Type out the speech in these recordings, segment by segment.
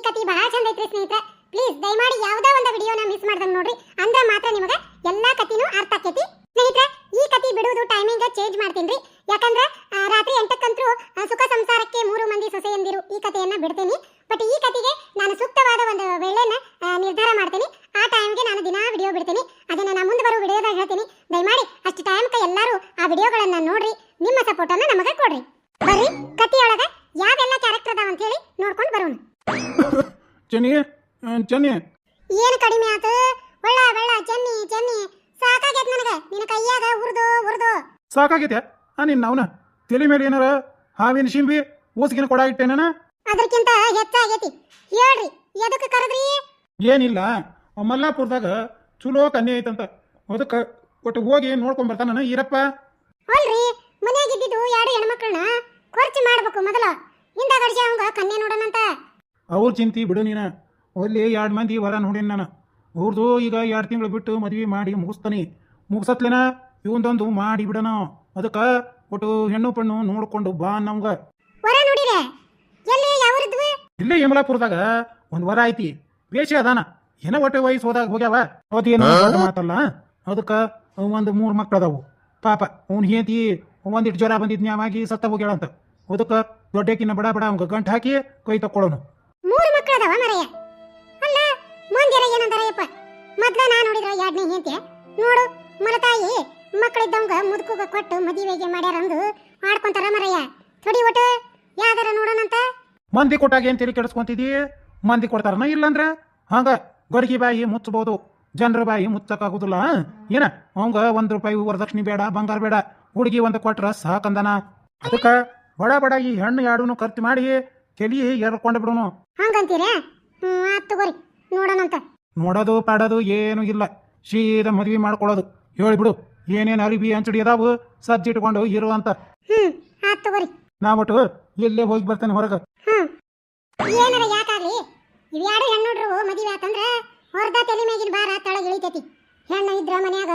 ಈ ಕತಿ ಬಹಳ ಚಂದ ಐತ್ರಿ ಸ್ನೇಹಿತರೆ. ಪ್ಲೀಸ್ ದಯಮಾಡಿ ಯಾವುದೋ ಒಂದು ವಿಡಿಯೋನ ಮಿಸ್ ಮಾಡ್ದಂಗ್ ನೋಡ್ರಿ. ಅಂದ್ರೆ ಮಾತ್ರ ನಿಮಗೆ ಎಲ್ಲಾ ಕತಿನೂ ಅರ್ಥ ಆಕೈತಿ. ಸ್ನೇಹಿತರೆ, ಈ ಕತಿ ಬಿಡುವುದು ಟೈಮಿಂಗ್ ಚೇಂಜ್ ಮಾಡ್ತೀನಿ ಯಾಕಂದ್ರೆ ರಾತ್ರಿ ಎಂಟಕ್ಕಂತೂ ಸುಖ ಸಂಸಾರಕ್ಕೆ ಮೂರು ಮಂದಿ ಸೊಸೆಯಂದಿರು ಈ ಕಥೆಯನ್ನ ಬಿಡ್ತೀನಿ. ಬಟ್ ಈ ಕತೆಗೆ ನಾನು ಸೂಕ್ತವಾದ ಒಂದು ವೇಳೆನ ನಿರ್ಧಾರ ಮಾಡ್ತೀನಿ. ಚೆನ್ನಿ ಏನು ಕಡಿಮೆ ಆತು? ಒಳ್ಳ ಬೆಳ್ಳ ಚೆನ್ನಿ ಚೆನ್ನಿ ಸಾಕಾಗೈತ್ ನನಗೆ. ನಿನ್ನ ಕೈಯಾಗ ಉರ್ದು ಉರ್ದು. ಸಾಕಾಗೈತೆ ಆ ನಿನ್ನ ಅವನ. ತಲೆ ಮೇಲೆ ಏನಾರ ಹಾವಿನ ಶಿಂಬಿ ಊಸ್ಗಿನ ಕೊಡ ಇಟ್ಟೇನ ಅದಕ್ಕಿಂತ ಹೆಚ್ಚಾಗೈತಿ ಹೇಳ್ರಿ ಎದಕ್ಕೆ ಕರೆದ್ರಿ? ಏನಿಲ್ಲ. ಮಲ್ಲಾಪುರದಾಗ ಚಲೋ ಕನ್ಯೆ ಐತಂತ. ಅದಕ್ಕೆ ಒಟ್ಟು ಹೋಗಿ ನೋಡ್ಕೊಂಡ್ ಬರ್ತಾನ ಈರಪ್ಪ? ಅಲ್ರಿ ಮನ್ಯಾಗ ಇದ್ದಿದ್ದು ಎರಡು ಹೆಣ್ಮಕ್ಳನ್ನ ಖರ್ಚು ಮಾಡ್ಬೇಕು ಮೊದಲ. ಹಿಂದ ಗಡ್ಜೆ ಅವಂಗ ಕನ್ಯೆ ನೋಡೋಣಂತ ಅವ್ರ ಚಿಂತಿ ಬಿಡು ನೀನ. ಅಲ್ಲಿ ಎರಡು ಮಂದಿ ವರ ನೋಡೀನಿ ನಾನು. ಅವ್ರದ್ದು ಈಗ ಎರಡು ತಿಂಗಳು ಬಿಟ್ಟು ಮದ್ವೆ ಮಾಡಿ ಮುಗಿಸ್ತಾನೆ. ಮುಗಿಸತ್ಲೇನ? ಇವಂದೊಂದು ಮಾಡಿ ಬಿಡೋಣ ಅದಕ್ಕೆ ಒಟ್ಟು ಹೆಣ್ಣು ಪಣ್ಣು ನೋಡ್ಕೊಂಡು ಬಾ ನಮ್ಗೆ. ಇಲ್ಲಿ ನೋಡಿರೆ? ಎಲ್ಲಿ? ಯಾವ್ರಿದ್ವು ಇಲ್ಲೇ ಯಮಲಾಪುರದಾಗ ಒಂದು ವರ ಐತಿ. ಬೇಷಿ ಅದಾನ. ಏನೋ ಒಟ್ಟು ವಯಸ್ಸು ಹೋದಾಗ ಹೋಗ್ಯಾವ? ಅವತ್ತೇನು ಮಾತಲ್ಲ ಅದಕ್ಕೆ ಒಂದು ಮೂರು ಮಕ್ಳು ಅದಾವು ಪಾಪ ಅವ್ನು ಹೇತಿ ಒಂದಿಟ್ಟು ಜ್ವರ ಬಂದಿದ್ ನ್ಯಾವಾಗಿ ಸತ್ತ ಹೋಗ್ಯಾಳಂತ ಅದಕ್ಕೆ ದೊಡ್ಡಕ್ಕಿನ್ನ ಬಡ ಬಡ ಅವ್ಗೆ ಗಂಟು ಹಾಕಿ ಕೈ ತಕ್ಕೊಳ್ಳೋನು ಮೂರು ಅದಾವ ಮರೆಯ? ಎರಡನೇ ಹೆಂತೆ ನೋಡು ಮಲತಾಯಿ ಮಕ್ಕಳಿದ್ದಂಗ ಮುದುಕುಗ ಕೊಟ್ಟು ಮದುವೆಗೆ ಮಾಡ್ಯಾರಂದು ಮಾಡ್ಕೊಂತಾರ ಮರಯ್ಯ. ಥೊಡಿ ಒಟ್ಟು ಯಾವ್ದಾರ ನೋಡೋಣಂತ? ಮಂದಿ ಕೊಟ್ಟಾಗ ಏನ್ ತಿಳಿ ಕೆಡಿಸ್ಕೊಂತಿದಿ? ಮಂದಿ ಕೊಡ್ತಾರನ ಇಲ್ಲಂದ್ರ? ಹಂಗ ಗಡಿಗೆ ಬಾಯಿ ಮುಚ್ಚಬಹುದು ಜನರ ಬಾಯಿ ಮುಚ್ಚಕ್ಕಾಗುದಿಲ್ಲ ಏನ? ಅವಂಗ ಒಂದ್ ರೂಪಾಯಿ ವರದಕ್ಷಿಣೆ ಬೇಡ ಬಂಗಾರ ಬೇಡ ಹುಡುಗಿ ಒಂದು ಕೊಟ್ರ ಸಾಕಂದನ? ಅದಕ್ಕ ಬಡ ಬಡ ಈ ಹೆಣ್ಣು ಯಾಡೂನು ಖರ್ಚು ಮಾಡಿ ತೆಲಿ ಎರ್ಕೊಂಡು ಬಿಡೋನು. ಹಂಗಂತೀರ? ಹ್ಮ್ ಆತ್ ತಗೋರಿ ನೋಡೋಣಂತ. ನೋಡೋದು ಪಾಡೋದು ಏನೂ ಇಲ್ಲ. ಸೀದಾ ಮದುವೆ ಮಾಡ್ಕೊಳ್ಳೋದು. ಹೇಳ್ಬಿಡು ಏನೇನು ಅರಿವಿ ಅಂಚಡಿ ಅದಾವು? ಸಜ್ಜಿಟ್ಕೊಂಡು ಇರು ಅಂತ. ಹ್ಮ್ ಆತ್ ತಗೋರಿ. ನಾ ಒಟ್ಟು ಇಲ್ಲೇ ಹೋಗಿ ಬರ್ತೇನೆ ಹೊರಗೆ. ಹ್ಮ್. ಏನಾರ ಯಾಕಾಗ್ಲಿ ಇವ್ಯಾರು ಹೆಣ್ಣುಡ್ರು ಮದುವೆ ಆತಂದ್ರ ಹೊರ್ದ ತಲೆ ಮ್ಯಾಗಿನ ಭಾರ ತಳಗ ಇಳಿತೈತಿ. ಹೆಣ್ಣು ಇದ್ರ ಮನ್ಯಾಗ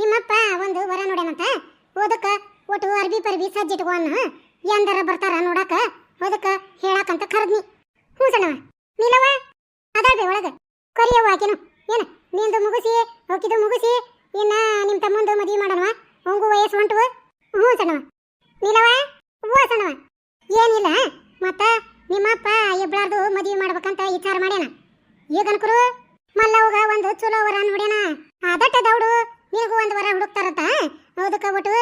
ನಿಮ್ಮಪ್ಪ ಒಂದು ವರ ನೋಡ್ಯಾನಂತ? ಓದಕ್ಕ ಒಟ್ಟು ಅರ್ಬಿ ಪರ್ಬಿ ಸಜ್ಜಿಟ್ಕೋ ಅನ್ನ ಎಂದರ ಬರ್ತಾರ ನೋಡಾಕ? ಓದಕ್ಕ ಹೇಳಾಕಂತ ಕರೆದ್ನಿ. ಹ್ಞೂ ಸಣ್ಣವ ನೀಲವ ಅದಾಳ್ಬೆ ಒಳಗ. ಕರಿಯವ ಆಕೆನು. ಏನ, ನಿಂದು ಮುಗಿಸಿ, ಹೋಗಿದ್ದು ಮುಗಿಸಿ, ಇನ್ನ ನಿಮ್ಮ ತಮ್ಮಂದು ಮದುವೆ ಮಾಡೋಣವ ಅವಂಗೂ ವಯಸ್ಸು ಹೊಂಟು ಹ್ಞೂ ಸಣ್ಣವ ನೀಲವ ಹ್ಞೂ ಸಣ್ಣವ ಏನಿಲ್ಲ ಮತ್ತ ನಿಮ್ಮಪ್ಪ ಇಬ್ಬಳಾರ್ದು ಮದುವೆ ಮಾಡ್ಬೇಕಂತ ವಿಚಾರ ಮಾಡ್ಯಾನ ಈಗನ್ಕರು ಮಲ್ಲವ್ಗ ಒಂದು ಚಲೋ ವರ ನೋಡ್ಯಾನ ಅದಟ್ಟ ದೌಡು ನಿನಗೂ ಒಂದು ವರ ಹುಡುಕ್ತಾರತ್ತ ಅದಕ್ಕ ಒಟ್ಟು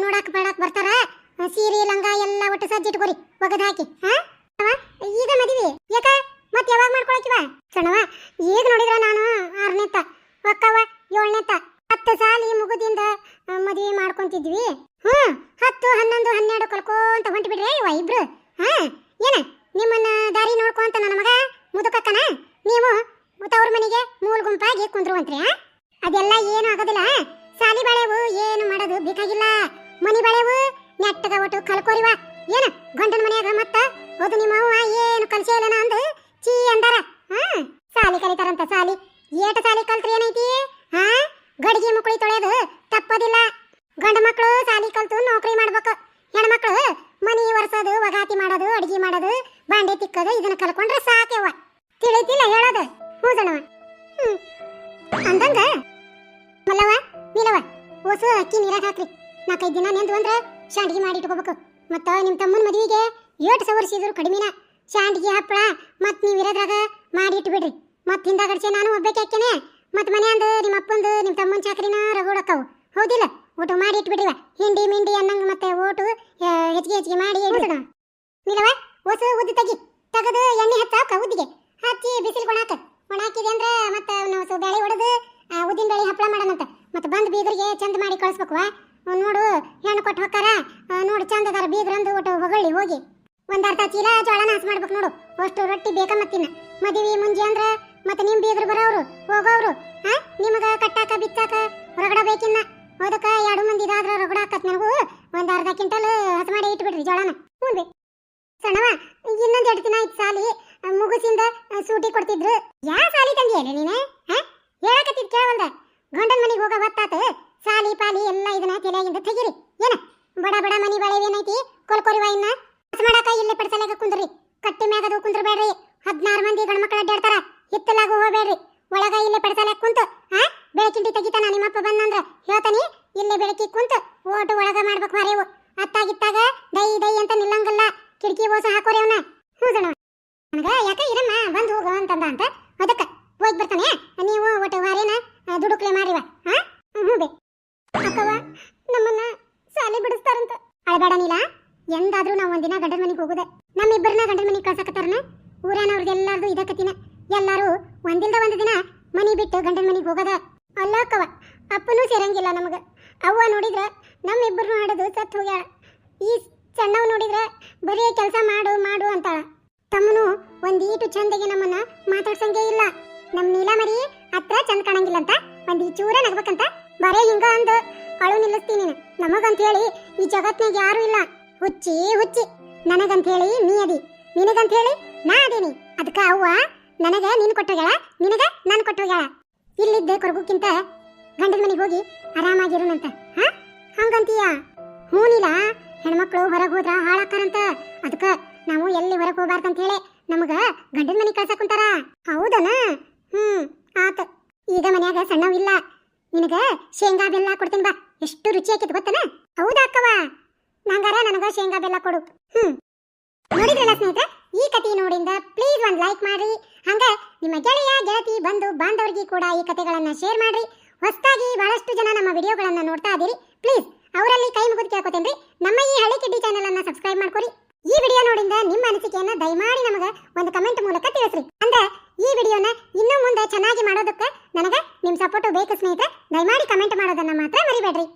ನೋಡಾಕ ಬೇಡಾಕ್ ಬರ್ತಾರ? ಸೀರೆ, ಲಂಗ ಎಲ್ಲ ಒಟ್ಟು ಸಜ್ಜಿಟ್ಕೋರಿ, ಒಗದ ಹಾಕಿ, ಹಾ? ಈಗ ಮದುವೆ, ಯಾಕ? ಮತ್ ಯಾವಾಗ ಮಾಡ್ಕೊಳಕಿವ? ಸಣ್ಣವ, ಈಗ ನೋಡಿದ್ರ ನಾನು ಆರನೇತ ಒಕ್ಕವ ಏಳನೇತ ಹತ್ತು ಸಾಲಿ ಮುಗುದಿಂದ ಮದುವೆ ಮಾಡ್ಕೊಂತಿದ್ವಿ. ಹ್ಮ್ ಹತ್ತು, ಹನ್ನೊಂದು, ಹನ್ನೆರಡು ಕಳ್ಕೊಂತ ಹೊಂಟ್ಬಿಡ್ರಿ, ಇವ ಇಬ್ರು, ಹಾ? ಏನ, ನಿಮ್ಮನ್ನ ದಾರಿ ನೋಡ್ಕೊಂತ ನನ್ನ ಮಗ ಮುದುಕಕ್ಕನ? ನೀವು, ತವ್ರ ಮನೆಗೆ ಮೂಲ್ ಗುಂಪಾಗಿ ಕುಂದ್ರುವಂತ್ರಿ? ಅದೆಲ್ಲ ಏನು ಆಗೋದಿಲ್ಲ ಸಾಲಿ ಬಳೆವು ಏನು ಮಾಡೋದು ಬೇಕಾಗಿಲ್ಲ. ಮನಿ ಬಳೆವು ನೆಟ್ಟದ ಒಟ್ಟು ಕಲ್ಕೋರಿವ ಏನ ಗಂಡನ ಮನೆಯಾಗ ಮತ್ತ? ಹೋದ ನಿಮ್ಮ ಅವ್ವ, ಏನು ಕಲ್ಸೇ ಇಲ್ಲ ಅಂದು ಚೀ ಅಂದಾರ. ಹಾ, ಸಾಲಿ ಕಲಿತಾರಂತ ಸಾಲಿ. ಏಟ ಸಾಲಿ ಕಲ್ತ್ರಿ ಏನೈತಿ? ಹಾ, ಗಡಿಗೆ ಮುಕ್ಳಿ ತೊಳೆಯೋದು ತಪ್ಪೋದಿಲ್ಲ. ಗಂಡ ಮಕ್ಕಳು ಸಾಲಿ ಕಲ್ತು, ನೌಕರಿ ನಾಲ್ಕೈದು ದಿನ ನೆಂದು ಅಂದ್ರೆ ಶಾಂಡಿಗೆ ಮಾಡಿ ಇಟ್ಕೋಬೇಕು. ಮತ್ತ ನಿಮ್ಮ ತಮ್ಮನ ಮದುವೆಗೆ ಏಟು ಸವರ್ಸಿದ್ರು ಕಡಿಮೆನ. ಶಾಂಡಿಗೆ ಹಪ್ಪಳ ಮತ್ ನೀವು ಇರೋದ್ರಾಗ ಮಾಡಿ ಇಟ್ಬಿಡ್ರಿ. ಮತ್ ಕಡಿಸಿ ನಾನು ಒಬ್ಬಕ್ಕೆ ಹಾಕ್ತೇನೆ ಮತ್ ಮನ್ಯಾಂದ ನಿಮ್ಮ ಅಪ್ಪಂದು ನಿಮ್ಮ ತಮ್ಮನ ಚಾಕರಿನ ರಗೋಡಕ್ಕವು ಹೌದಿಲ್ಲ? ಊಟ ಮಾಡಿ ಬಿಡಿವ ಹಿಂಡಿ ಮಿಂಡಿ ಅನ್ನಂಗ ಮತ್ತೆ ಓಟು ಹೆಚ್ಚಿಗೆ ಹೆಚ್ಚಿಗೆ ಮಾಡಿ ಇಡ್ಬಿಡೋಣ ನಿಲವ ಹೊಸ ಉದ್ದು ತೆಗಿ. ತೆಗೆದು ಎಣ್ಣೆ ಹಚ್ಚಾಕ ಉದ್ದಿಗೆ. ಹಚ್ಚಿ ಬಿಸಿಲು ಕೊಣಾಕ. ಒಣಾಕಿದೆ ಅಂದ್ರೆ ಮತ್ತೆ ನಾವು ಬೇಳೆ ಹೊಡೆದು ಉದ್ದಿನ ಬೇಳೆ ಹಪ್ಪಳ ಮಾಡೋಣಂತ. ಮತ್ತೆ ಬಂದ್ ಬೀಗರಿಗೆ ಚಂದ ಮಾಡಿ ಕಳಿಸ್ಬೇಕು ನೋಡು, ಹೆಣ್ಣು ಕೊಟ್ಟು ಹೋಗ್ತಾರ ನೋಡು, ಚಂದದಾರ ಬೀಗ್ರಂದು ಒಟ್ಟು ಹೊಗಳ್ಳಿ, ಹೋಗಿ. ಒಂದ್ ಅರ್ಧ ಚೀಲ ಜೋಳ ನಾಶ ಮಾಡ್ಬೇಕು ನೋಡು. ಅಷ್ಟು ರೊಟ್ಟಿ ಬೇಕ ಮತ್ತಿನ ಮದುವೆ ಮುಂಜಿ ಅಂದ್ರ ಮತ್ತೆ ನಿಮ್ ಬೀಗ್ರು ಬರೋರು ಹೋಗೋರು ಹಾಂ ನಿಮಗ ಕಟ್ಟಾಕ ಬಿತ್ತಾಕ ರಗಡ ಬೇಕಿನ್ನ? ಅದಕ್ಕ ಎರಡು ಮಂದಿ ಇದಾದ್ರೆ ರಗಡ ಹಾಕತ್ ನನಗೂ. ಒಂದ್ ಅರ್ಧ ಕ್ವಿಂಟಲ್ ಹಸ ಮಾಡಿ ಇಟ್ಬಿಡ್ರಿ ಜೋಳನ. ಹ್ಞೂ ಸಣ್ಣವ, ಇನ್ನೊಂದ್ ಎರಡು ದಿನ ಆಯ್ತು ಸಾಲಿ. ಮುಗುಸಿಂದ ಸೂಟಿ ಕೊಡ್ತಿದ್ರು. ಯಾ ಸಾಲಿ ತಂದಿಯಲ್ಲ ನೀನೆ? ಹಾ ಹೇಳಕತ್ತಿದ್ ಕೇಳವಲ್ದ. ಗಂಡನ ಮನೆಗೆ ಹೋಗ ಹೊತ್ತಾತ. ಸಾಲಿ ಪಾಲಿ ಎಲ್ಲ ಇದನ್ನ ತಲೆಯಿಂದ ತೆಗಿರಿ. ಏನ? ಬಡ ಬಡ ಮನಿ ಬಾಳೆ ಏನೈತಿ? ಕೊಲ್ಕೊರಿವ ಇನ್ನ ಮಾಡಾಕ ಇಲ್ಲೇ ಪಡಿಸಲಾಗ ಕುಂದ್ರಿ. ಕಟ್ಟಿ ಮ್ಯಾಗದು ಕುಂದ್ರಬೇಡ್ರಿ. ಹದಿನಾರು ಮಂದಿ ಗಂಡ್ಮಕ್ಳ ಅಡ್ಡಾಡ್ತಾರ ಹಿತ್ತಲಾಗ ಹೋಗ್ಬೇಡ್ರಿ. ಒಳಗ ಇಲ್ಲೇ ಪಡಿಸಲಾಗ ಕುಂತು ಹಾ ಬೆಳಕಿಂಡಿ ತೆಗಿತಾನ ನಿಮ್ಮಪ್ಪ ಬಂದಂದ್ರ? ಹೇಳ್ತಾನಿ, ಇಲ್ಲೇ ಬೆಳಕಿ ಕುಂತು ಓಟು ಒಳಗ ಮಾಡ್ಬೇಕು ಮಾರೇವು ಅತ್ತಾಗಿತ್ತಾಗ ದೈ ದೈ ಅಂತ ನಿಲ್ಲಂಗಲ್ಲ. ಕಿಟಕಿ ಓಸ ಹಾಕೋರಿ ಅವನ ಹ್ಞೂ ಸಣ್ಣವ ನನಗ ಯಾಕ ಇರಮ್ಮ ಬಂದು ಹೋಗು ಅಂತಂದ ಅಂತ ಅದಕ್ಕ ಹೋಗಿ ಬರ್ತಾನೆ ನೀವು ಒಟ್ಟು ವಾರೇನ ದುಡುಕ್ಲೆ ಮಾರಿವ ಹಾ ಹ್ಞೂ ಬೇ ಅಕ್ಕವ ನಮ್ಮನ್ನ ಶಾಲೆ ಬಿಡಿಸ್ತಾರಂತ ಅಳಬೇಡ ನೀಲ ಎಂದಾದ್ರೂ ನಾವು ಒಂದಿನ ಗಂಡನ ಮನೆಗೆ ಹೋಗುದೆ ನಮ್ಮಿಬ್ಬರನ್ನ ಗಂಡನ ಮನೆಗೆ ಕಳ್ಸಕತ್ತಾರನ ಊರನವ್ರದ್ದು ಕತಿನ ಎಲ್ಲಾರು ಒಂದಿಲ್ದ ಒಂದು ದಿನ ಮನಿ ಬಿಟ್ಟು ಗಂಡನ ಮನೆಗೆ ಹೋಗದ ಅಲ್ಲ ಅಪ್ಪನೂ ಸೇರಂಗಿಲ್ಲ ನಮಗ. ಅವ್ವ ನೋಡಿದ್ರ ನಮ್ಮಿಬ್ಬರನ್ನು ಹಾಡೋದು ಸತ್ತು ಹೋಗ್ಯಾಳ. ಈ ಸಣ್ಣವ್ ನೋಡಿದ್ರ ಬರೀ ಕೆಲಸ ಮಾಡು ಮಾಡು ಅಂತಾಳ. ತಮ್ಮನು ಒಂದೀಟು ಚಂದಗೆ ನಮ್ಮನ್ನ ಮಾತಾಡ್ಸಂಗೆ ಇಲ್ಲ. ನಮ್ ನೀಲಾಮರಿ ಹತ್ರ ಚಂದ ಕಾಣಂಗಿಲ್ಲ ಅಂತ ಒಂದ್ ಈ ಚೂರ ನಗ್ಬೇಕಂತ ಬರೇ ಹಿಂಗ ಅಂದು. ಅಳು ನಿಲ್ಲಿಸ್ತೀನಿ ನಮಗಂತ ಹೇಳಿ ಈ ಜಗತ್ನಾಗ ಯಾರು ಇಲ್ಲ. ಹುಚ್ಚಿ ಹುಚ್ಚಿ. ನನಗಂತ ಹೇಳಿ ನೀ ಅದಿ. ನಿನಗಂತ ಹೇಳಿ ನಾ ಅದೀನಿ. ಅದಕ್ಕ ಅವ್ವ, ನನಗ ನೀನ್ ಕೊಟ್ಟೋಗ್ಯಾಳ ನಿನಗ ನಾನ್ ಕೊಟ್ಟೋಗ್ಯಾಳ ಇಲ್ಲಿದ್ದೆ ಕೊರಗುಕ್ಕಿಂತ ಗಂಡನ ಮನೆಗೆ ಹೋಗಿ ಆರಾಮಾಗಿರೋಣಂತ ಹಾ? ಹಂಗಂತೀಯ? ಹೂನಿಲ್ಲ ಹೆಣ್ಮಕ್ಳು ಹೊರಗೆ ಹೋದ್ರ ಹಾಳಾಕಾರಂತ ಅದಕ್ಕ ನಾವು ಎಲ್ಲಿ ಹೊರಗೆ ಹೋಗ್ಬಾರ್ದಂತ ಹೇಳಿ ನಮಗ ಗಂಡನ ಮನೆ ಕಳ್ಸಕ್ ಕುಂತಾರ. ಹೌದನ? ಹ್ಮ್ ಆತ. ಈಗ ಮನ್ಯಾಗ ಸಣ್ಣವಿಲ್ಲ ನಿನಗ ಶೇಂಗಾ ಬೆಲ್ಲ ಕೊಡ್ತೀನಿ ಬಾ. ಎಷ್ಟು ರುಚಿ ಆಕಿತ್ ಗೊತ್ತನ? ಹೌದಾ ಅಕ್ಕವ ನಂಗಾರ ನನಗ ಶೇಂಗಾ ಬೆಲ್ಲ ಕೊಡು. ಹ್ಮ್ ನೋಡಿದ್ರಲ್ಲ ಸ್ನೇಹಿತರೆ ಈ ಕತೆ ನೋಡಿಂದ ಪ್ಲೀಸ್ ಒಂದು ಲೈಕ್ ಮಾಡ್ರಿ. ಹಂಗ ನಿಮ್ಮ ಗೆಳೆಯ, ಗೆಳತಿ, ಬಂಧು, ಬಾಂಧವರಿಗೆ ಕೂಡ ಈ ಕತೆಗಳನ್ನ ಶೇರ್ ಮಾಡ್ರಿ. ಹೊಸದಾಗಿ ಬಹಳಷ್ಟು ಜನ ನಮ್ಮ ವಿಡಿಯೋಗಳನ್ನ ನೋಡ್ತಾ ಇದೀರಿ ಪ್ಲೀಸ್ ಅವರಲ್ಲಿ ಕೈ ಮುಗಿದು ಕೇಳ್ಕೊತೇನ್ರಿ. ನಮ್ಮ ಈ ಹಳೆ ಕಿಡ್ಡಿ ಚಾನೆಲ್ ಅನ್ನ ಸಬ್ಸ್ಕ್ರೈಬ್ ಮಾಡ್ಕೊರಿ. ಈ ವಿಡಿಯೋ ನೋಡಿಂದ ನಿಮ್ಮ ಅನಿಸಿಕೆಯನ್ನ ದಯಮಾಡಿ ನಮಗ ಒಂದು ಕಮೆಂಟ್ ಮೂಲಕ ತಿಳಿಸ್ರಿ. ಅಂದ್ರೆ ಈ ವಿಡಿಯೋನ ಇನ್ನೂ ಮುಂದೆ ಚೆನ್ನಾಗಿ ಮಾಡೋದಕ್ಕೆ ನನಗೆ ನಿಮ್ಮ ಸಪೋರ್ಟ್ ಬೇಕು ಸ್ನೇಹಿತರೆ. ದಯಮಾಡಿ ಕಮೆಂಟ್ ಮಾಡೋದನ್ನ ಮಾತ್ರ ಮರಿಬೇಡ್ರಿ.